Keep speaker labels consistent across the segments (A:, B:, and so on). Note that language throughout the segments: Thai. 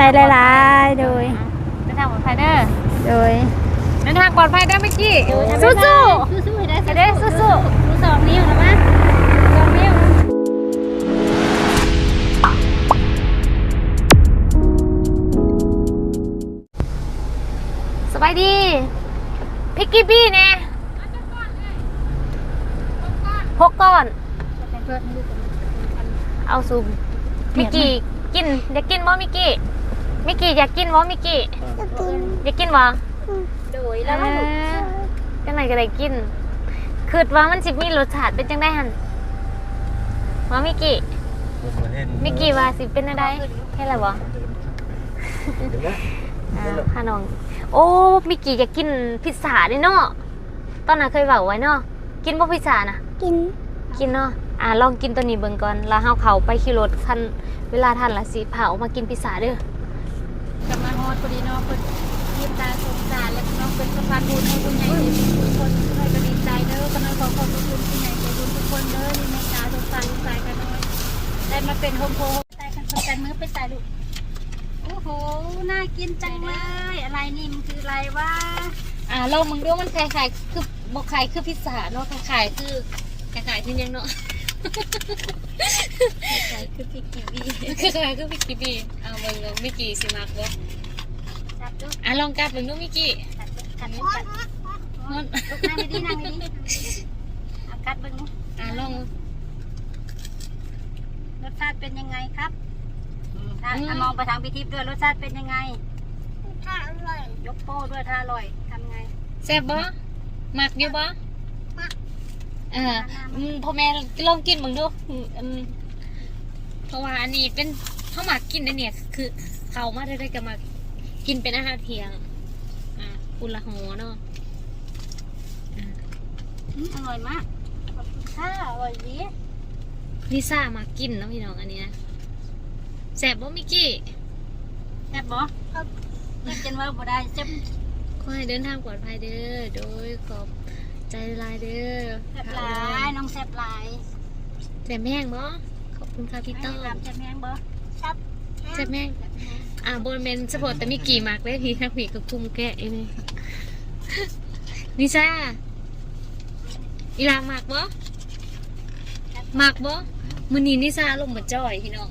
A: ใจหลายๆ โดย
B: เดินทางปลอดภัยเด้อ
A: โดย
B: เดินทางปลอดภัยเด้อเมื่อกี้
A: สู้
B: สู้
A: ๆ
B: สู้ๆให้ได้ให้ได้สู้ๆสู้สองนิ้วนะมะสองนิ้วสบายดีพิกกี้บี้แน่หกก้อน เอาซูมมิกกี้กินอยากกินบ่มิกกี้ มิกกี้อยากกินบ่มิกกี้อยากกินบ่
A: โดย
B: เออจังไหนก็ได้กินคิดว่ามันสิมีรสชาติเป็นจังได้หั่นว่ามิกกี้มิกกี้ว่าสิเป็นจังไดแค่ไรบ่อ่าค่ะน้อง โอ้มิกกี้อยากกินพิซซ่าเด้เนาะตอนนั้นเคยเว้าไว้เนาะกินบ่พิซซ่านะ
A: กิน
B: กินเนาะอ่าลองกินตัวนี้เบิ่งก่อนแล้วเฮาเข้าไปขี่รถคันเวลาทันละสิพาออกมากินพิซซ่าเด้อกำ
C: ลังฮอ ดพอดีเนาะเพิ่นยิ้มตาสงสารแล้วก็น้องเป็นสะพานบุญให้คุณใหญ่ทุกคนให้ก็ดีใจเด้อกำลังขอขอบคุณคุณใหญ่ใจบุญทุกคนเด้อที่เมตตาสงสารลูกชายกันเน้อยได้มาเป็นโฮมโปรตายกันสกันมือไปตายลูกโอ้โหน่ากินจังเลยอะไรนี่มันคืออะไรวะ
B: อ่าลองมึงดูมันคล้ายๆคือบ่คล้ายคือพิซซ่าเนาะคล้ายๆคือคล้ายๆคือหยังเนาะ
C: ใส่คือพิกกี้บี
B: คล้ายๆคือมิกกี้บีเอาเบิ่งเบิ่งมิกกี้สิมักบ่
C: จับดู
B: อะลองกัดเบิ่งดูมิกกี้
C: กัดกันนี้กัด
B: มัน
C: ลูกนั่งดีๆนั่งดีๆเอากัดเบิ่ง
B: อะลอง
C: รสชาติเป็นยังไงครับถ้าถ้ามองไปทางพิทิพย์ด้วยรสชาติเป็นยังไง
A: ถ้าอร่อย
C: ยกโป้ด้วยถ้าอร่อยทำไง
B: แซ่บบ่มักอยู่บ่
A: มัก
B: เอออืมพ่อแม่ลองกินเบิ่งดูอืมอืมเพราะว่าอันนี้เป็นเฮามักกินได้เนี่ย คือเข้ามาได้ได้ก็มา กินเป็นอาหารเที่ยง อะกุละหอเนาะ
C: อืมอร่อยมากขอบคุณค่ะอร่อยดี
B: ลิซ่ามากินเนาะพี่น้องอันเนี้ยแซ่บบ่มิกกี้
C: แซ่บบ่เรียกจนว่าบ่ได้แซ่บ
B: ขอให้เดินทางปลอดภัยเด้อ โดยขอบใจหลายเด้อ
C: แซ่บหลายน้องแซ่บหลาย
B: แซ่บแม่งบ่ขอบคุณค่ะพี่ต้อ
C: ให้
B: ม
C: ตามแซ่บแห้งบ่
B: แซ่บแม่ง
C: แซ่บแห้ง
B: อ่าบนเมนสปอร์ตแต่มิกกี้มากเลยพี่ทักพี่กับคุมแกะเองนี่ลิซ่าอีหลามากบ่มากบ่มื้อนี้นิซ่าลงมาจ่อยพี่น้อง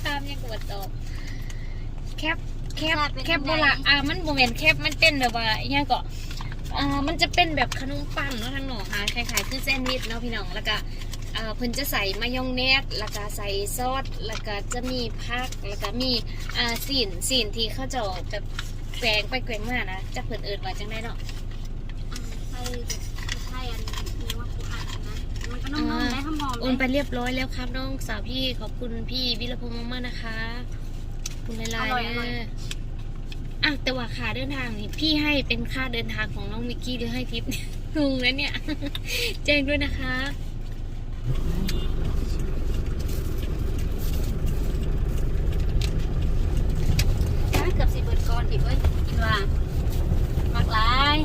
B: ข้ามยังกว่าตอบแคปแคปแคปบ่ละอ่ามันบ่แม่นแคปมันเป็นแบบว่าอีหยังก็อ่ามันจะเป็นแบบขนมปังเนาะทางหนองค่ะคล้ายๆคือแซนด์วิชเนาะพี่น้องแล้วก็อ่า เพิ่นจะใส่มายองเนสแล้วก็ใส่ซอสแล้วก็จะมีผักแล้วก็มีอ่าสีนสีนที่เขาเจะแบบแกวงไปแกวงมานะจะเพิ่นเอิ้นว่าจังไดเนาะ
C: ใช่ใช่อันนี้ว่ากูอ่านนะมันก็นุ่มๆได้หอมๆ
B: โอนไปเรียบร้อยแล้วครับน้องสาวพี่ขอบคุณพี่วิรพงษ์มากๆนะคะขอบคุณหลายๆเด้ออะแต่ว่าค่าเดินทางนี่พี่ให้เป็นค่าเดินทางของน้องมิกกี้หรือให้ทิปงงแล้วเนี่ยแจ้งด้วยนะคะ
C: เกือบสิเบิดก่อนอีกเว้ยกินว่ามักหลาย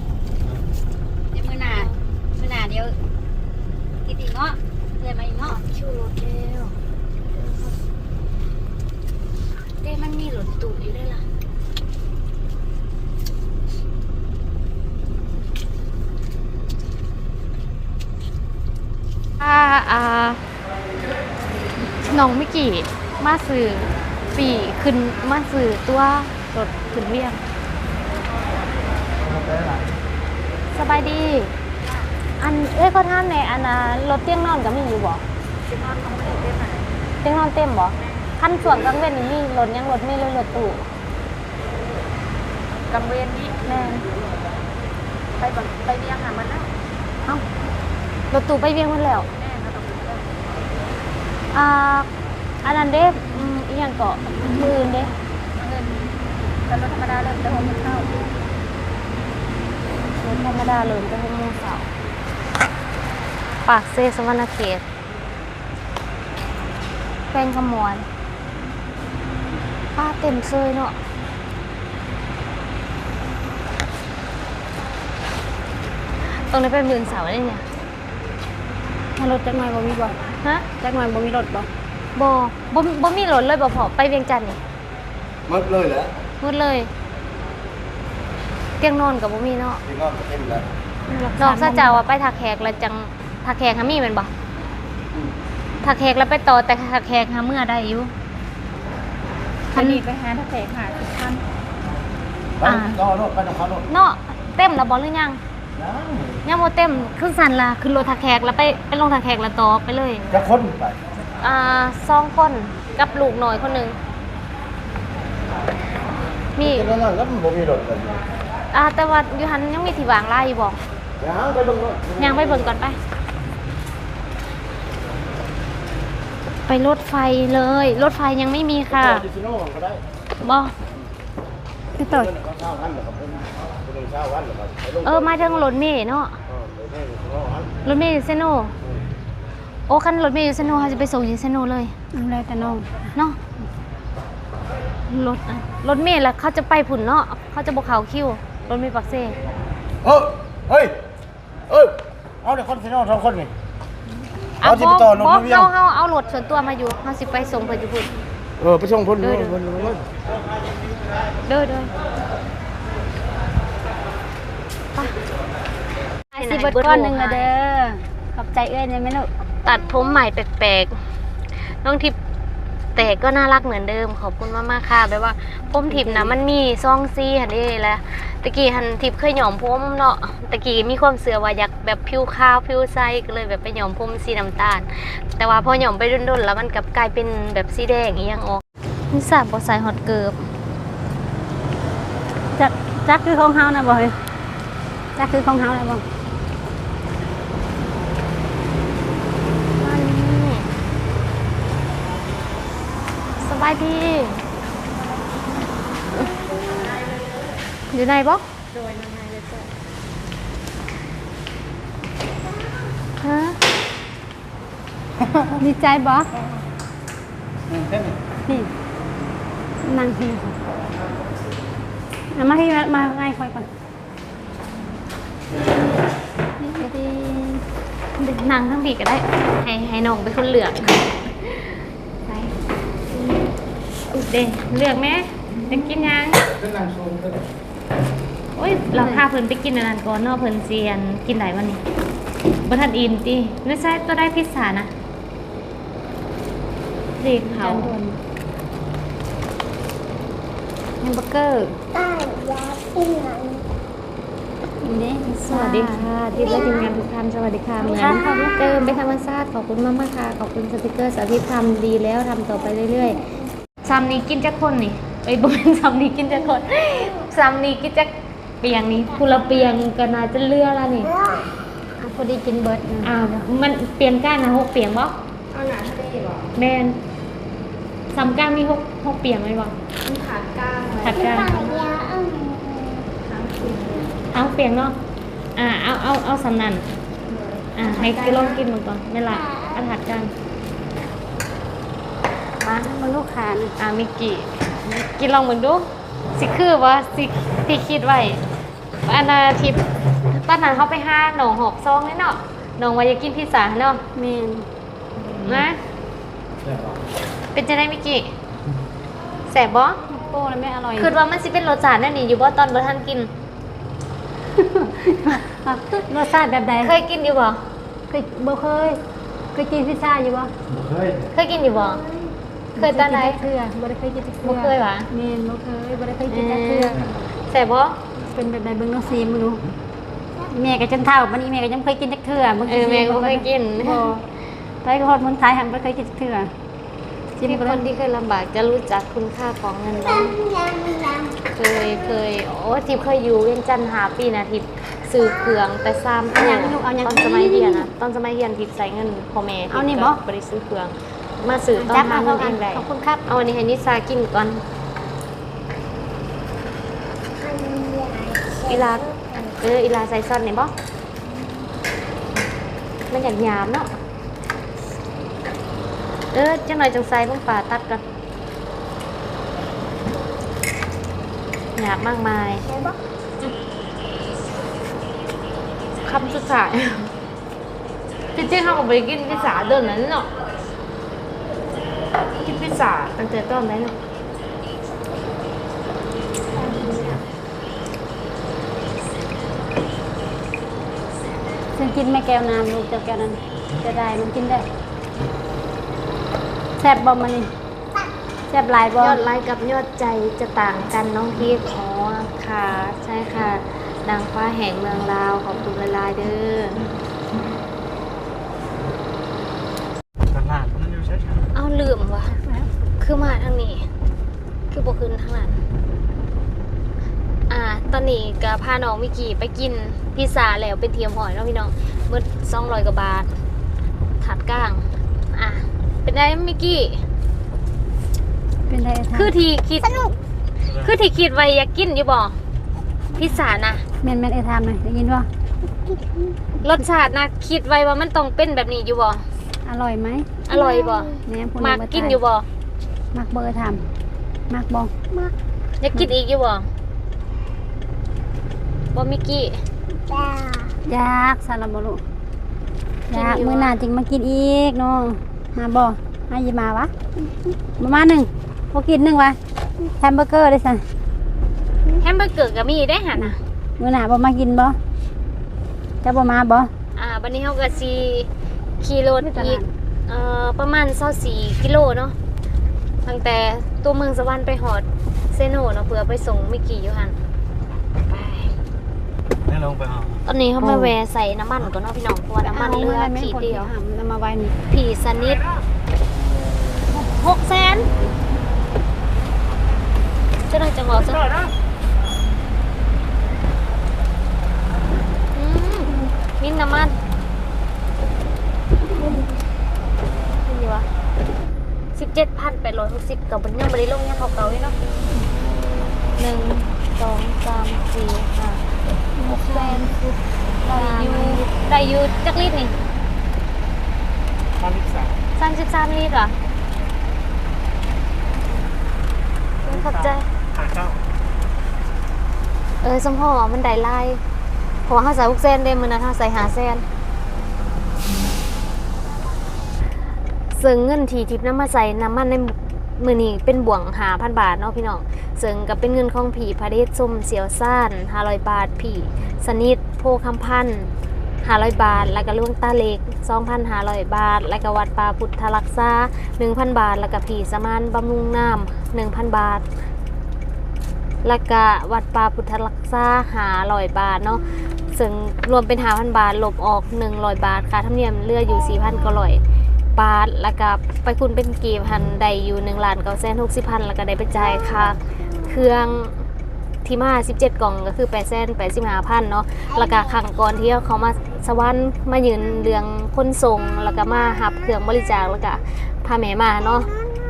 C: เดี๋ยวมื้อหน้ามื้อหน้าเดี๋ยวกินอีกเนาะเรียนมาอีกเนาะ
B: ชูรถแล้วเด้มันมีรถตู้อยู่ด้วยล่ะ
A: ถ้าอ่า น้องมิกกี้มาสื่อปีขึ้นมาสื่อตัวรถขึ้นเวียง สบายดี อันเอ้ยเขาท่ามในอันนะรถเตียงนอนก็มีอยู่บ่เตียงนอนเต็มบ่ขั้นส่วนกลางเว้นนี่มีรถยังรถไม่เลยรถตู้
C: กังเวนนี่
A: แม่น
C: ไปบังไปเรียงหามันนะ
A: เอ้ารถตู้ไปเวียงหมันแล้ว
C: แม่นะต้องไปเรียง
A: อ่าอันนั้นเด้อืมอีหยังเกาะมืออื่นเด้
C: เงินแต่รถธรรมดาเริ่มจะหกโมงเช้าร
A: ถธรรมดาเลยจะให้โมงเสาร์ปากเซสวรรณเขตแป้งขมวนป้าเต็มเซยเนาะตรงนี้เป็นหมื่นเสาได้เนี่ยมารถจักหน่อยบ่มีบ่ ฮะจักหน่อยบ่มีรถบ่บ่บ่บ่มีรถเลยบ่พอไปเวียงจันทน์นี่
D: หมดเลยแหละ
B: หมดเลยเตียงนอนกับบ่มีเนาะ
D: ที่นอนก็เต็มแล้ว
B: นอกจากจะว่าไปทักแขกแล้วจังทักแขกหามีแม่นบ่ทักแขกแล้วไปต่อแต่ทักแขกหาเมื่อได้อยู่
C: คันนี้ไปหาถ้าแขกหาสิบพัน
D: ไปต่อรถไปนครรถ
B: เนาะเต็มแล้วบ่หรือยัง
D: ยัง
B: ยังบ่เต็มขึ้นสันล่ะขึ้นรถทักแขกแล้วไปไปลงทักแขกแล้วต่อไปเลย
D: จะคนไป
B: อ่าสองคนกับลูกหน่อยคนหนึงมี
D: จะนั่งแล้วมันบ่มีรถเลย
B: อ่าแต่ว่าอยู่หันยังมีที่วางลายอยู่บ่
D: ยังไปเบิ่งรถ
B: ยังไปเบิ่งก่อนไป ไปรถไฟเลย รถไฟยังไม่มีค่ะ
D: ดิซิโน่ก็ได้
B: บ่
C: พี่ต่อ
D: เพิ่นก็เช่าวันแล้วก็เพิ่นเพิ่นเช่าวันแล้วก็ไปลง
B: เออมาทางรถเมล์เนาะ
D: เออไปแม่ดิซิโน่วัน
B: รถเมล์อยู่เซโนโอ้คันรถเมล์อยู่เซโนเขาจะไปส่งอยู่เซโนเลย
C: น้ำลายแต่น้อง
B: เนาะรถอะรถเมล์แล้วเขาจะไปผุ่นเนาะเขาจะบอกเขาคิวรถเมล์ปักเซ่
D: เฮ้ยเฮ้ยเอ้ยเอาเด็กคนซิโน่สองคนนี่
B: เอา
D: เอาที่ไปต่อลง
B: บอ
D: มาเวียง
B: เขาเขาเอารถส่วนตัวมาอยู่เขาสิไปส่งเพิ่นอยู่พุ่น
D: เออไปส่งคน
B: เด้อ
D: เพิ่นเพิ่น
B: เด้อเด้อไป
C: สิเบิดก้อนหนึ่งอะเด้อขอบใจเอ้ยเนี่ยแม่ลูก
B: ตัดผมใหม่แปลกๆน้องทิพย์ แต่ก็น่ารักเหมือนเดิมขอบคุณมากๆค่ะแบบว่าผมทิพย์นะมันมีซองซีหันนี่แหละตะกี้หันทิพย์เคยหยอมผมเนาะตะกี้มีความเสือว่าอยากแบบผิวขาวผิวใสก็เลยแบบไปหยอมผมสีน้ำตาล แต่ว่าพอหยอมไปรุ่นๆแล้วมันกลับกลายเป็นแบบสีแดงอีหยังออกนิสาบอใส่ฮอตเกิบ
C: จักจักคือของเฮานะบ่เฮ้ยจักคือของเฮานะบ่
B: อันนี้ส บายดี อยู่ไหนบ่โดยในเลยจ้ะฮะ
C: ดีใจบ่
D: เต้น
C: นี่นั่งที่เอามาที่มาง่ายค่อยก่อน
B: ดีนางทั้งผีก็ได้ ให้ให้น้องเป็นคนเลือกไป เด้เลือกไหมจะกินยัง
D: เต้นนางซูมเต้น
B: โอ้ยเราพาเพิ่นไปกินอันนั้นก่อนเนาะเพิ่นเซียนกินไหนวันนี้บ่ทันอินติไม่ใช่ตัวได้พิซซ่านะเด็กเขา
C: แฮมเบอร์เกอร์นี่
B: สวัสดีค่ะที่และทีมงานทุกท่านสวัสดีค่ะเหมือนเดิมไปธรรมชาติขอบคุณมากมากๆค่ะขอบคุณสติกเกอร์สาธิตทำดีแล้วทำต่อไปเรื่อยๆ ซ้ำนี้กินจักคนนี่ไอ้ยบ่เป็นซ้ำนี้กินจักคนซ้ำนี้กินจักเปียงนี่คุละเปียงก็น่าจะเลือแล้วนี่
C: อะพอดีกินเบิร์ดนะ
B: อ้าวมันเปลี่ยนก้านนะหกเปลี่ยนบ่
C: เอาหนาทะเลบ่
B: แมนซ้ำก้านมีหกหกเปลี่ยนไหมบ่
C: มันขาดก้างเลย
B: ถัดก้านเอาเปลี่ยนเนาะอ่าเอาเอาเอาสำนันอ่าให้กินลองกินมันก่อนไม่ละอันถัดกัน
C: มามันลูกค้านะ
B: อ่ามิกกี้กินลองมึงดูสิคือว่าสิที่คิดไว้อันนาทิพย์ตอนนั้นเขาไปห้าหนองหอกซองเลยเนาะหนองว่าอยากกินพิซซ่าเนาะ
C: เมน
B: นะเป็นจะได้มิกกี้แสบบ่
C: โป้แล้วไม่อร่อย
B: คือว่ามันสิเป็นรสชาตินั่นนี่อยู่บ่ตอนบ่ทันกิน
C: อะรสชาติแบบใด
B: เคยกินอยู่บ่
C: เคยบ่เคยเคยกินพิซซ่าอยู่บ่
D: เฮ้ย
B: เคยกินอยู่บ่ เคยตอนไหน
C: บ่เคยกิจักเทื่อบ่ได้เคยกินจักเทื่อ
B: บ่เคยหวะ
C: เมนบ่เคยบ่ได้เคยกินจักเทื่อ
B: แสบบ่
C: เป็นแบบใดเบิ่งน้องซีมึงดูแม่ก็จนเท่าบัดนี้แม่ก็ยังบ่เคยกินจักเทื่อบิ่ง
B: เออแม่ก็บ่เคยกิน
C: บ่ไปกับฮอดเมืองไทยหันบ่เคยกินจักเทื่อจิ้ม
B: ที่
C: ก็
B: ค
C: ได้
B: นที่เคยลำบากจะรู้จักคุณค่าของเงินเนาะเคยเคยโอ้ทิพย์เคยอยู่เวียงจันทน์หาปีนะทิพย์ซื้อเครื่องแต่ซ้ำ
C: เอาหยังลูกเอาหยัง
B: ตอนสมัยเรียนนะตอนสมัยเรียนทิพย์ใส่เงินพ่อแม่
C: เอานี่
B: ทิพย์
C: บ่
B: ก็บ่ได้ซื้อเครื่อง มาซื้อตอน
C: จับ
B: หา
C: มา
B: เงิ
C: เท่าน
B: เอ
C: กัน
B: งได้
C: ขอบคุณครับ
B: เอาอันนี้ให้นิสากินก่อนอีลาเอออีลาใส่ซอสนี่บ่มันอยากหยาบเนาะ เออจังหน่อยจังใส่ลงป่าตัดก่อนหยาบมากมายคำสุดท้ายจริงๆเขาก็ไปกินพิซซ่าเดินนั้นเนาะ กินพิซซ่าตั้งแต่ตอนไหนนะฉัน
C: กินแม่แก้วน้ำลูกเจ้าแก้วนั้นจะได้มันกินได้แซ่บบอมันนี่แซ่บลายบอม
B: ยอดไลค์กับยอดใจจะต่างกันน้องพีทขอค่ะ ใช่ค่ะนางฟ้าแห่งเมืองลาวขอบคุณหลายเด้อ ลืมว่ะคือมาทางนี้ คือบ่ขึ้นทางนั้น อ่า ตอนนี้ก็พาน้องมิกกี้ไปกินพิซซ่าแล้วเป็นเทียมหอยเนาะพี่น้องมืดสองร้อยกว่าบาทถัดก้าง อะ เป็นไงมิกกี้
C: เป็นไดทา
B: คือที่คิด คือที่คิดไว้อยากกินอยู่บ่พิซซ่านะ
C: แม่นแม่นไอ้ทามหน่อยได้ยินบ่
B: รสชาตินะคิดไว้ว่ามันต้องเป็นแบบนี้อยู่บ่
C: อร่อยไหม
B: อร่อยบ่
C: แหนมพว
B: มาก
C: บ่
B: กิน
C: ทา
B: อยู่บ่
C: มักเบอร์ทามมักบ่
B: อยากกินอีกอยู่บ่บ่มิกกี้
C: อยากสารบลูก
B: กิ
C: อนยาก
B: อยู่
C: มื้อหน้าจึงมากินอีกน้องมาบ่มาหยิบมาวะประมาณหนึ่งพอกินหนึ่งวะแฮมเบอร์เกอร์ได้สั่น
B: แฮมเบอร์เกอร์ก็มีได้หั่นน่ะ
C: มื้อหน้าบ่มากินบ่จะบ่มาบ่
B: อ่าบันนี้เขาก็สี ขี่รถ
C: ที่ต
B: อี
C: ลากด
B: เอ่อประมาณ24กิโลเนาะตั้งแต่ตัวเมืองสวรรค์ไปหอดเซโนเนาะเพื่อไปส่งมิกกี้อยู่หันไป
D: นี่ลงไปเอา
B: ตอนนี้เขามาแวะใส่น้ำมันก่อนเนาะพี่น้องเพราะว่าน้ำมันเหลือ
C: ไม่
B: ขีด
C: คน
B: เดียว
C: หำนำมาไว้นี่
B: ผีสนิทหกแสนเจ้าหน้าที่จังหวัดซะอืมมินน้ำมันนี่วะ สิบเจ็ดพันแปดร้อยหกสิบกับมันยังไม่ได้ลงยังเก่าๆเลยเนาะหนึ่งสองสามสี่ห้าหกแสนได้อยู่ได้ยูจักลิตรนี่
D: มาลิซ่าม
B: สามสิบสามลิตรเหรอขอบใจ
D: ขาเจ้า
B: เออสมพ่อมันได้ไล่เพราะว่าเขาใส่หกเส้นเด้มือนะเขาใส่หาเส้น ซึ่งเงินทีทิพน้ำมาใส่น้ำมันในมือนี้เป็นบ่วงหาพันบาทเนาะพี่น้องซึ่งก็เป็นเงินของผีพระเดชส้มเสียวซ่านห้าร้อยบาทผีสนิทโพคำพันห้าร้อยบาท แล้วก็ลุงตาเล็กสองพันห้าร้อยบาท แล้วก็วัดป่าพุทธรักษาหนึ่งพันบาท แล้วก็ผีสมานบำรุงน้ำหนึ่งพันบาท แล้วก็วัดป่าพุทธรักษาหาลอยบาทเนาะซึ่งรวมเป็นหาพันบาทลบออกหนึ่งร้อยบาทค่าธรรมเนียมเลืออยู่สี่พันก็ร้อย บาทแล้วก็ไปคุณเป็นกีพันไดอยู่หนึ่งล้านเก้าแสนหกสิบพันแล้วก็ได้ไปจ่ายค่าเครื่องที่มาสิบเจ็ดกล่องก็คือแปดแสนแปดสิบห้าพันเนาะแล้วก็ขังก่อนที่เขามาสวรรค์มายืนเรืองคนทรงแล้วก็มาหับเครื่องบริจาคแล้วก็พาแม่มาเนาะ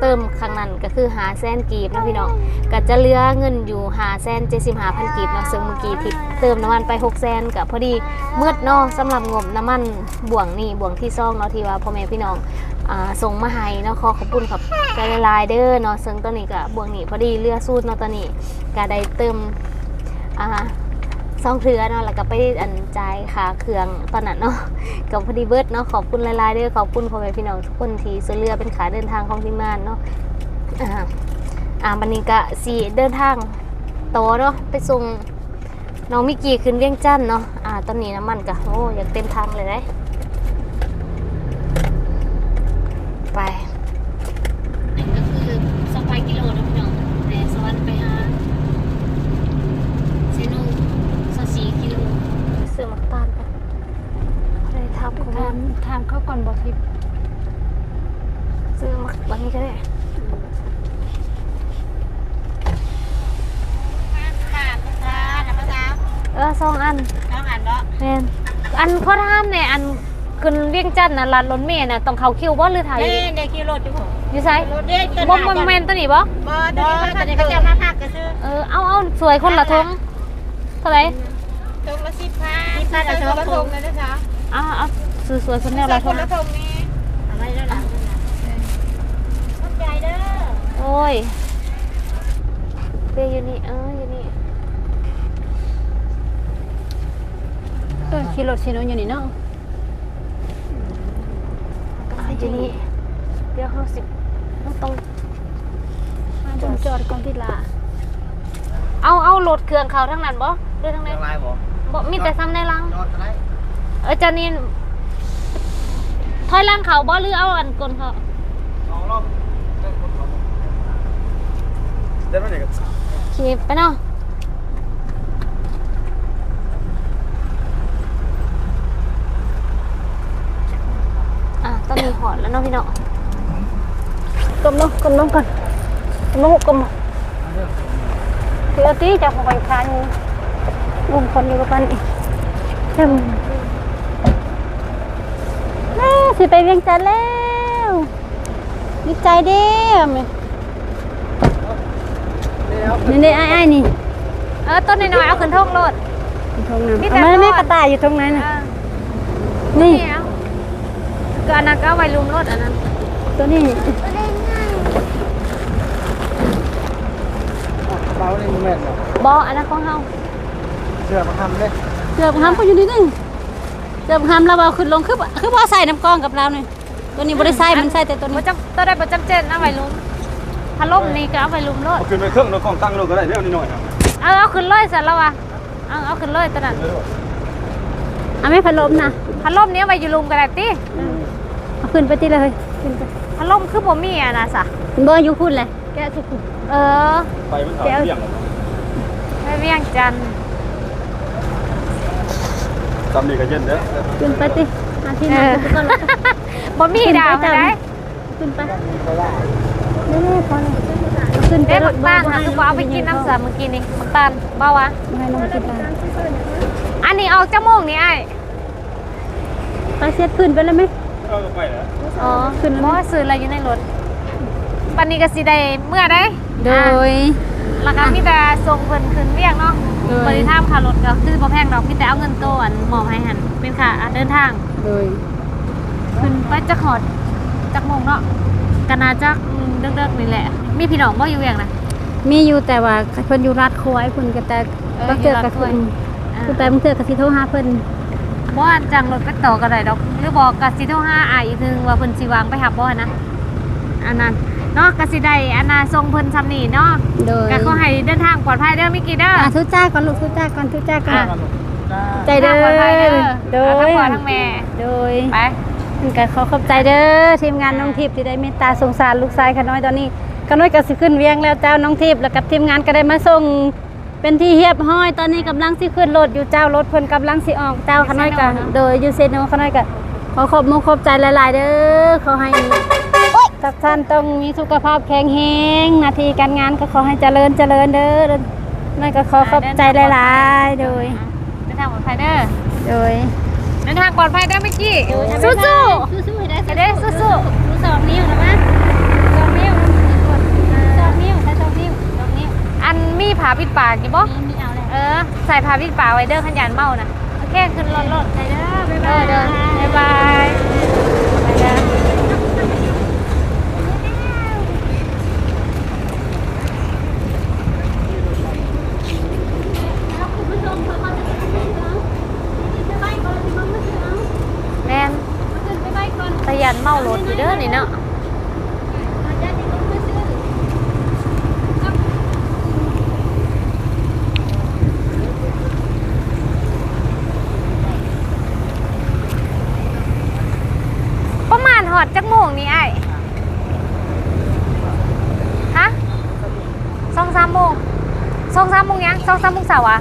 B: เติมครั้งนั้นก็คือหาแสนกีบเนาะพี่น้องก็จะเหลือเงินอยู่หาแสนเจ็ดสิบห้าพันกีบเนาะซึ่งเมื่อกี้ที่เติมน้ำมันไปหกแสนกับพอดีมืดเนาะสำหรับงบน้ำมันบ่วงนี่บ่วงที่ซ่องเนาะที่ว่าพ่อแม่พี่น้องอส่งมาให้เนาะขอขอบคุณครับกระลายเด้อเนาะซึ่งตอนนี้ก็บ่วงนี่พอดีเรือสูตรเนาะตอนนี้ก็ได้เติมอ่า ซองเรือเนาะแล้วก็ไปอันจ่ายค่ะเครื่องตอนนั้นเนาะกับพอดีเบิดเนาะขอบคุณหลายๆด้วยขอบคุณพ่อแม่พี่น้องทุกคนที่ซื้อเรือเป็นขาเดินทางของทีมานเนาะอ่าอ่าบันนี้ก็สีเดินทางโตเนาะไปส่งน้องมิกกี้ขึ้นเวียงจันทน์เนาะอ่าตอนนี้น้ำมันก็โอ้อยากเต็มทางเลยได้ไปนี่ก็คือสองกิโลนะพี่น้องแต่สวรรค์ไปหาเซนูสสี่กิโลซื้อมักตาลไปเลยทับเขา
C: ถามถามเขาก่อนบอกทิพย์
B: ซื้อมักวันนี้ก็ได้
C: ค่ะภาษาภาษา
B: เออสองอัน
C: น้องอ่านเนาะ
B: แม่นอันเขาถามเนี่ยอันขึ้นเวี ยงจันทน์น่ะลานรถเมล์น่ะต้องเข้าคิวบ่หรือถ่ายอยู่
C: เด้เด็กขี่รถอยู่ผม
B: อยู่ไส
C: รถเด็ก
B: บ่บ่แม่นตัวนี้บ่
C: บ่เด็กเขาจะเขาจะมาพักกันซื้อ
B: เออเอาเอาสวยคนละทงเท่าไหร่
C: ตรงละสิบพันสิบพันละสองทงเลยนะจ๊ะ
B: เอาเอาสวยสวยคนแนวละท
C: คน
B: ง
C: ละทงนี้อะไรแล้วล่ะเข้าใจเด้อ
B: โอ้ยเปย์อยู่นี่เอออยู่นี่
C: เออขี่รถชิโนอยู่นี่เนาะ
B: อะอยู่นี่เดี๋ยวเฮาสิต้องต้อง
C: มาจอดจอดก่อนที่ลา
B: เอาเอารถเครื่องเขาทั้งนั้นบ่หรือทั้งไหน
D: เรื่องไรบ่
B: บ่มีแต่ซ้ำในลัง
D: จอดอะไร
C: เออเจ้านี่ถอยหล่างเขาบ่หรือเอาอันกลนเขา
E: สองรอบได้ไหมเนี่ย
C: ขี่ไปเนาะอะต้อง มีหอดแล้วเนาะพี่เนาะกลมลงกลมลงก่อนกลมลงกลมลงคือเอาตีจะพอไปคานลุงคนอยู่กับมันอีกจึงแม่สิไปเวียงจันทน์แล้วดีใจเด้อแม่นี่นี่ไอ้ไอ้ายนี่
B: เออต้นน้อยๆเอาขึ้นท้องรถ
C: ทงน้ำ
B: มีแต่
C: เอาไม่ไม่
B: รอด
C: กระต่ายอยู่ตรงนั้น
B: เอ
C: น่ะ
B: อ
C: นี่
B: นี่เอาก็อันนั้นก็เอาไว้ลุมรถอันนั้น
C: ตัวนี้
E: กระเป๋านี่แม่นเหรอบ
C: ออันนั้นของเฮา
E: เสื้อมาทำเลย
C: เกือบห้ามเขาอยู่นี่นึงเกือบห้ามเราเอาขึ้นลงคือบ่คือบ่ใส่น้ำกรองกับเราเนี่ยตัวนี้บ่ได้ใส่มันใส่แต่ตัว
B: บ่
C: นี้
B: จำตัวได้บ่จำเจนเอาไว้ลุมพัดลมนี่ก็เอาไว้ลุมรถ
E: เอาขึ้นไปเครื่องรถของตั้งรถก็ได้เรื่องนิดหน่อยครับ
B: เอาเอาขึ้นเลยเสร็จแล้ววะเอาเอาขึ้นเลยตัวนั้น
C: เอาไม่พัดลมนะ
B: พัดลมนี้เอาไว้อยู่ลุมก็ได้ติ
C: เอาขึ้นไปที่เลยขึ้นไป
B: พัดลมคือบ่มีอะนะสะ
C: บ่อยู่พุ่นเลย แกะทุกคน
B: เออ
E: ไปมันถามเบี่ยง
B: ไปเวียงจันทน์
E: จำดีกับเย็นเด้อ
C: ขึ้นไปติอาที่นั่งขึ้นไปก่อนแล้วก็
B: บ่มีดาวได้
C: ขึ้นไปนี่ๆพอเลยเอาขึ้นไป
B: เด้
C: ร
B: บั
C: ถ
B: กตาลหาคือบ่เอาไปกินน้ำสาเมื่อกี้นี่บักตาลบ่าวะ
C: ให้น้องกินไป
B: อันนี้ออกจมูกนี่ไอ้
C: ไปเสียขึ้นไปแล้วไหม
E: เออไปแล้ว
B: อ๋อ
C: ขึ้นแล้ว
B: บ่
C: ไหม
B: ซื้ออะไรอยู่ในรถปันนี้ก็สิได้เมื่อได้
C: โดย
B: แล้วก็มีแต่ส่งเพิ่นขึ้นเวียงเนาะ
C: เออ
B: บริท่ามค่ารถก็คือบ่แพงดอกมีแต่เอาเงินตัวอันหมอบให้หันเป็นค่าเดินทาง
C: โดย
B: ขึ้นไปจักหอดจักโมงเนาะก็น่าจะอืมเด็กๆนี่แหละ มีพี่น้องบ่อยู่เวียงนะ
C: มีอยู่แต่ว่าเพิ่นอยู่รัดคอยเพิ่นก็แต่
B: เออ
C: บ่เจอกับ
B: อยู่รัดคอย
C: เพิ่น
B: อ่า
C: คือไปบางเทื่อก็สิโทรหาเพิ่น
B: บ่ว่าจังรถไปต่อก็ได้ดอก หรือบอกก็สิโทรหาอ้ายอีกทีนึงว่าเพิ่นสิวางไปหับบ่นะอันนั้นเนาะก็สิได้อันน่ะส่งเพิ่นซำนี่เนาะ
C: โดย
B: ก็ขอให้เดินทางปลอดภัยเด้อมิกกี้เด้อ
C: อะทุจ้าก่อนลูกทุจ้าก่อนทุจ้าก่อน
B: อะ
C: ใจเด้อ
B: ทางปลอดภัยเด้อ
C: โด
B: เอาทั้
C: ย
B: งพ่อทั้งแม่
C: โดย
B: ไป
C: ก็ขอขอบใจเด้อทีมงานน้องทิพย์ที่ได้เมตตาสงสารลูกชายขน้อยตอนนี้ขน้อยก็สิขึ้นเวียงแล้วเจ้าน้องทิพย์แล้วกับทีมงานก็ได้มาส่ง เป็นที่เรียบห้อย ตอนนี้กำลังสิขึ้นรถอยู่เจ้ารถเพิ่นกำลังสิออกเจ้าขน้อยก็โดยยูเซโนขน้อยก็ขอขอบมุกขอบใจหลาย ๆ เด้อขอให้ทุกท่านต้องมีสุขภาพแข็งแรงหน้าที่การงานก็ขอให้เจริญเจริญเด้อนั่นก็ขอขอบใจหลาย ๆ โดย
B: เดินทางปลอดภัยเด้อ
C: โดย
B: เดินทางปลอดภัยเด้อมิกกี้
C: สู้
B: สู้
C: ๆสู้ๆให้ได้
B: ๆไปเด้อสู้
C: สู้สองนิ้วนะมั้ยสองนิ้วสองนิ้วใช้สองนิ้วสองนิ้ว
B: ๆอัน มีผาปิดปากอยู่บ่
C: มีมีเอาเลย
B: เออ ใส่ผาปิดปากไว้เด้อขันยานเมานะโอเค ขึ้นรถรถ
C: ไปเด้อบ๊าย
B: เอ
C: บา
B: อยเด้อบ๊ายบายไปเด้อ
C: คุณผู้ชมเขามาจะไปไหนเนาะจะไปก่อนที่มันไม่ถึงเอา
B: แม่น
C: ขึ้นไปไปก่อน
B: ตะยันเมารถอยู่เด้อนี่เนาะ
C: อาจารย์ที่ลงมาซื้อ
B: ประมาณหอดจักโมงนี่ไอ้ฮะสองสามโมงส องสามโมงยังสองสามโมงเสาร์อะ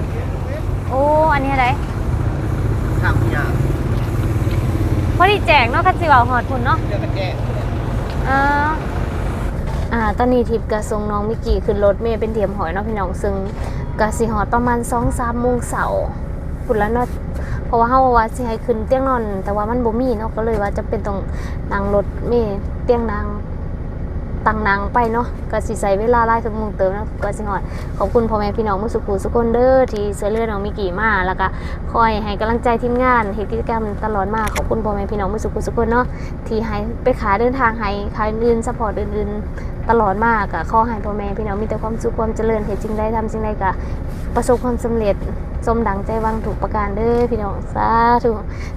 B: โอ้อันนี้อะไร
E: ทางยา
B: พอดีแจกเนาะคันสิเว่าหอดพุ่นเนาะ
E: เรื่องกันแก้
B: อ่าอ่าตอนนี้ทิพย์กะส่งน้องมิกกี้ขึ้นรถเมย์เป็นเทียมหอยเนาะพี่น้องซึ่งกะสิหอดประมาณ2 3โมงเสาร์พุ่นแล้วเนาะเพราะว่าเฮาว่าสิให้ขึ้นเตียงนอน แต่ว่ามันบ่มีเนาะก็เลยว่าจะเป็นต้องนั่งรถเมย์เตียงนาง ตังนางไปเนาะก็สิใช้เวลาหลายชั่วโมงเติมนะก็สิหอดขอบคุณพ่อแม่พี่น้องมุสุขุสุกคนเด้อที่ช่วยเลือน้องมิกกี้มา แล้วก็คอยให้กำลังใจทีมงานเฮ็ดกิจกรรมตลอดมาขอบคุณพ่อแม่พี่น้องมุสุขุสุกคนเนาะที่ให้ไปขาเดินทางให้ขาอื่นๆสปอร์ตอื่นๆ ตลอดมากอะขอให้พ่อแม่พี่น้องมีแต่ความสุขความเจริญเหตุจริงได้ทำจริงได้กะประสบความสำเร็จสมดังใจวังถูกประการเด้อพี่น้องสาธุ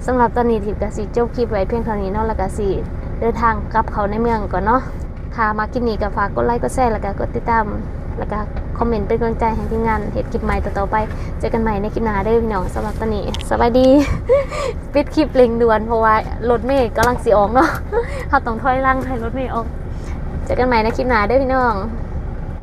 B: สำหรับตอนนี้ทิพย์กสิจบคลิปไว้เพียงเท่านี้เนาะแล้วก็สิเดินทางกลับเขาในเมืองก่อนเนาะ ค่ะมากิปนี้ก็ฝากกดไลค์กดแชร์แล้วก็กดติดตามแล้วก็คอมเมนต์เป็นกำลังใจให้ทีมงานเห็ดคลิปใหม่ต่อๆไป เจอกันใหม่ในคลิปหน้าเด้อพี่น้องสำหรับตอนนี้สบายดี ปิดคลิปเร่งด่วนเพราะว่ารถเมย์กำลังสิออกเนาะเขาต้องถอยล่างให้รถเมย์ออก เจอกันใหม่ในคลิปหน้าเด้อพี่น้อง